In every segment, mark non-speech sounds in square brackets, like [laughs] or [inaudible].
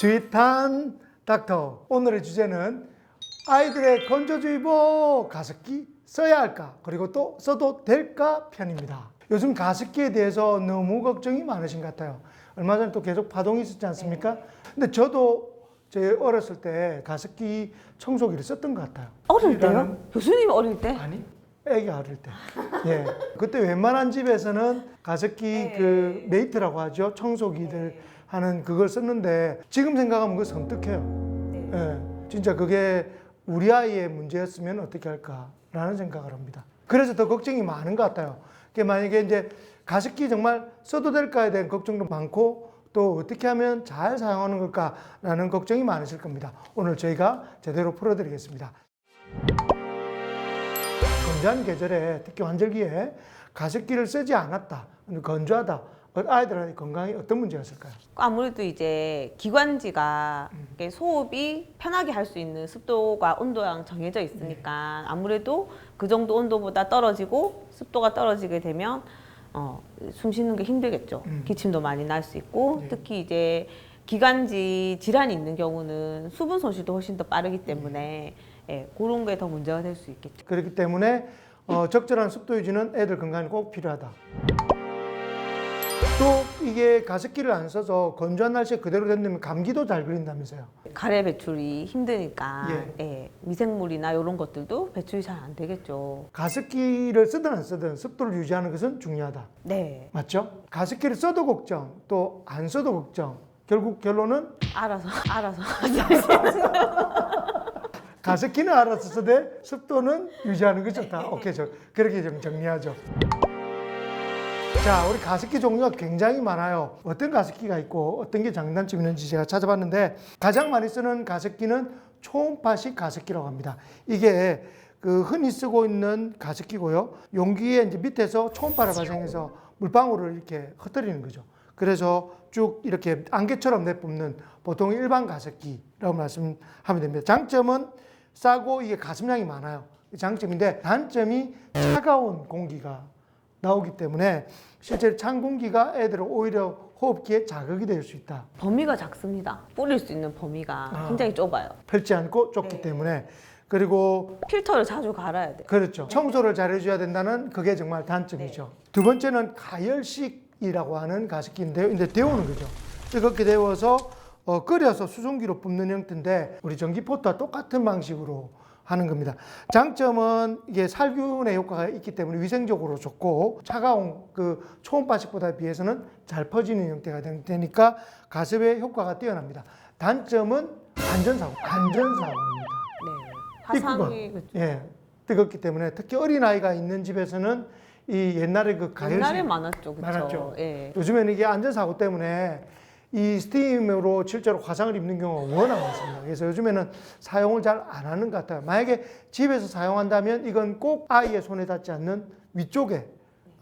스윗한 닥터 오늘의 주제는 아이들의 건조주의보 가습기 써야 할까 그리고 또 써도 될까 편입니다. 요즘 가습기에 대해서 너무 걱정이 많으신 것 같아요. 얼마 전에 또 계속 파동이 있었지 않습니까? 근데 저도 제 어렸을 때 가습기 청소기를 썼던 것 같아요. 어릴 때요? 교수님 어릴 때? 아니, 애기 어릴 때. 예. 그때 웬만한 집에서는 가습기 네. 그 메이트라고 하죠. 청소기들 하는 그걸 썼는데 지금 생각하면 그거 섬뜩해요. 네. 예. 진짜 그게 우리 아이의 문제였으면 어떻게 할까라는 생각을 합니다. 그래서 더 걱정이 많은 것 같아요. 그게 만약에 이제 가습기 정말 써도 될까에 대한 걱정도 많고 또 어떻게 하면 잘 사용하는 걸까라는 걱정이 많으실 겁니다. 오늘 저희가 제대로 풀어드리겠습니다. 건조한 계절에 특히 환절기에 가습기를 쓰지 않았다, 건조하다, 아이들의 건강에 어떤 문제가 있을까요? 아무래도 이제 기관지가 이렇게 소흡이 편하게 할 수 있는 습도가 온도랑 정해져 있으니까 아무래도 그 정도 온도보다 떨어지고 습도가 떨어지게 되면 어, 숨 쉬는 게 힘들겠죠. 음. 기침도 많이 날 수 있고 네. 특히 이제 기관지 질환이 있는 경우는 수분 손실도 훨씬 더 빠르기 때문에 예, 그런 게 더 문제가 될 수 있겠죠. 그렇기 때문에 어, 적절한 습도 유지는 애들 건강에 꼭 필요하다. 또 이게 가습기를 안 써서 건조한 날씨에 그대로 된다면 감기도 잘 걸린다면서요. 가래 배출이 힘드니까 예. 예, 미생물이나 이런 것들도 배출이 잘 안 되겠죠. 가습기를 쓰든 안 쓰든 습도를 유지하는 것은 중요하다. 네, 맞죠? 가습기를 써도 걱정, 또 안 써도 걱정. 결국 결론은 알아서 [laughs] 알아서 [laughs] 가습기는 알아서 쓰되 습도는 유지하는 게 좋다. 오케이, 저 그렇게 좀 정리하죠. 자, 우리 가습기 종류가 굉장히 많아요. 어떤 가습기가 있고 어떤 게 장단점이 있는지 제가 찾아봤는데 가장 많이 쓰는 가습기는 초음파식 가습기라고 합니다. 이게 그 흔히 쓰고 있는 가습기고요. 용기에 이제 밑에서 초음파를 발생해서 물방울을 이렇게 흩어리는 거죠. 그래서 쭉 이렇게 안개처럼 내뿜는 보통 일반 가습기라고 말씀하면 됩니다. 장점은 싸고 이게 가습량이 많아요. 장점인데 단점이 차가운 공기가 나오기 때문에 실제 찬 공기가 애들을 오히려 호흡기에 자극이 될 수 있다. 범위가 작습니다. 뿌릴 수 있는 범위가 아. 굉장히 좁아요. 펼지 않고 좁기 네. 때문에 그리고 필터를 자주 갈아야 돼요. 그렇죠. 청소를 잘 해줘야 된다는 그게 정말 단점이죠. 두 번째는 가열식이라고 하는 가습기인데요. 근데 데우는 거죠. 뜨겁게 데워서 어, 끓여서 수증기로 뿜는 형태인데 우리 전기포트와 똑같은 방식으로 하는 겁니다. 장점은 이게 살균의 효과가 있기 때문에 위생적으로 좋고 차가운 그 초음파식보다 비해서는 잘 퍼지는 형태가 되- 되니까 가습의 효과가 뛰어납니다. 단점은 안전사고, 안전사고입니다. 네. 화상이 그- 예, 뜨겁기 때문에 특히 어린 아이가 있는 집에서는 이 옛날에 그 가열식 옛날에 많았죠, 그렇죠? 많았죠. 예. 요즘에는 이게 안전사고 때문에 이 스팀으로 실제로 화상을 입는 경우가 워낙 많습니다. 그래서 요즘에는 사용을 잘 안 하는 것 같아요. 만약에 집에서 사용한다면 이건 꼭 아이의 손에 닿지 않는 위쪽에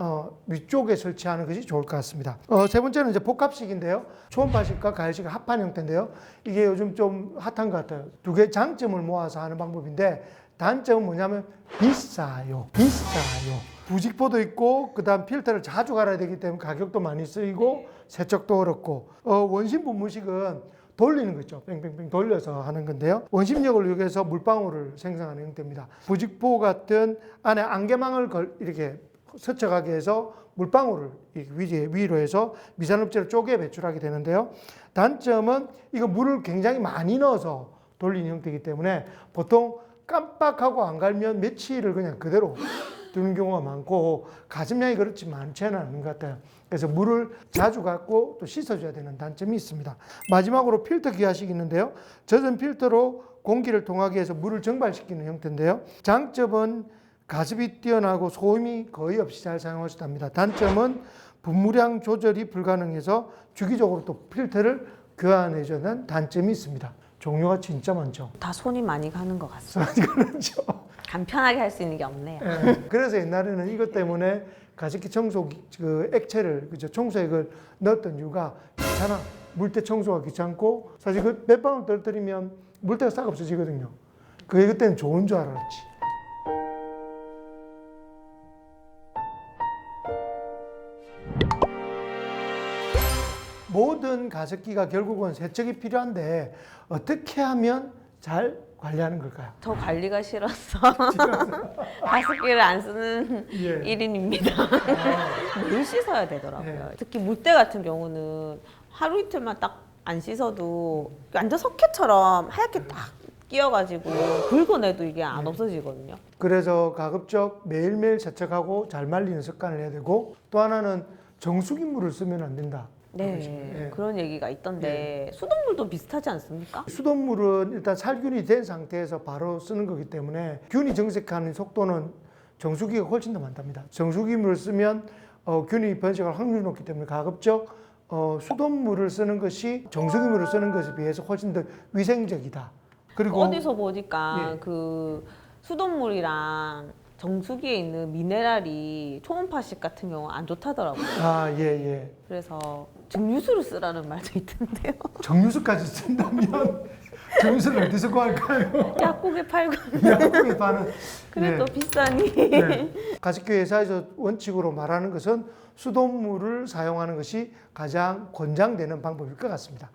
어, 위쪽에 설치하는 것이 좋을 것 같습니다. 어, 세 번째는 이제 복합식인데요. 초음파식과 가열식의 합한 형태인데요. 이게 요즘 좀 핫한 것 같아요. 두 개의 장점을 모아서 하는 방법인데 단점은 뭐냐면 비싸요. 비싸요. 부직포도 있고 그다음 필터를 자주 갈아야 되기 때문에 가격도 많이 쓰이고 세척도 어렵고 어, 원심 분무식은 돌리는 거죠. 뺑뺑뺑 돌려서 하는 건데요. 원심력을 이용해서 물방울을 생성하는 형태입니다. 부직포 같은 안에 안개망을 걸, 이렇게 스쳐가게 해서 물방울을 이 위- 위로 해서 미산업체를 쪼개 배출하게 되는데요. 단점은 이거 물을 굉장히 많이 넣어서 돌리는 형태이기 때문에 보통 깜빡하고 안 갈면 며칠을 그냥 그대로 두는 경우가 많고 가슴량이 그렇지 많지는 않은 것 같아요. 그래서 물을 자주 갖고 또 씻어줘야 되는 단점이 있습니다. 마지막으로 필터 기화식이 있는데요. 젖은 필터로 공기를 통하게 해서 물을 정발시키는 형태인데요. 장점은 가습이 뛰어나고 소음이 거의 없이 잘 사용할 수 있답니다. 단점은 분무량 조절이 불가능해서 주기적으로 또 필터를 교환해줘야 하는 단점이 있습니다. 종류가 진짜 많죠. 다 손이 많이 가는 것 같습니다. 그렇죠. 간편하게 할 수 있는 게 없네요. 예. 그래서 옛날에는 이것 때문에 가습기 청소기 그 액체를 그죠 청소액을 넣었던 이유가 귀찮아 물때 청소가 귀찮고 사실 그 몇 방울 떨어뜨리면 물때가 싹 없어지거든요. 그게 그때는 좋은 줄 알았지. 모든 가습기가 결국은 세척이 필요한데 어떻게 하면 잘 관리하는 걸까요? 저 관리가 싫어서 [laughs] 가습기를 안 쓰는 예. 1인입니다. 늘 씻어야 되더라고요. 네. 특히 물때 같은 경우는 하루 이틀만 딱 안 씻어도 완전 석회처럼 하얗게 딱 끼어가지고 긁어내도 이게 안 없어지거든요. 그래서 가급적 매일매일 세척하고 잘 말리는 습관을 해야 되고 또 하나는 정수기 물을 쓰면 안 된다. 네, 예. 그런 얘기가 있던데 수돗물도 비슷하지 않습니까? 수돗물은 일단 살균이 된 상태에서 바로 쓰는 거기 때문에 균이 정색하는 속도는 정수기가 훨씬 더 많답니다. 정수기물을 쓰면 어, 균이 번식할 확률이 높기 때문에 가급적 어, 수돗물을 쓰는 것이 정수기물을 쓰는 것에 비해서 훨씬 더 위생적이다. 그리고 어디서 보니까 예. 그 수돗물이랑 정수기에 있는 미네랄이 초음파식 같은 경우 안 좋다더라고요. 아, 예, 예. 그래서 증류수를 쓰라는 말도 있던데요. [laughs] 정유수까지 쓴다면 정유수를 어디서 구할까요? [laughs] 약국에 팔고 약국에 파는 [laughs] 그래도 예. 비싸니. 네. 가습기 회사에서 원칙으로 말하는 것은 수돗물을 사용하는 것이 가장 권장되는 방법일 것 같습니다.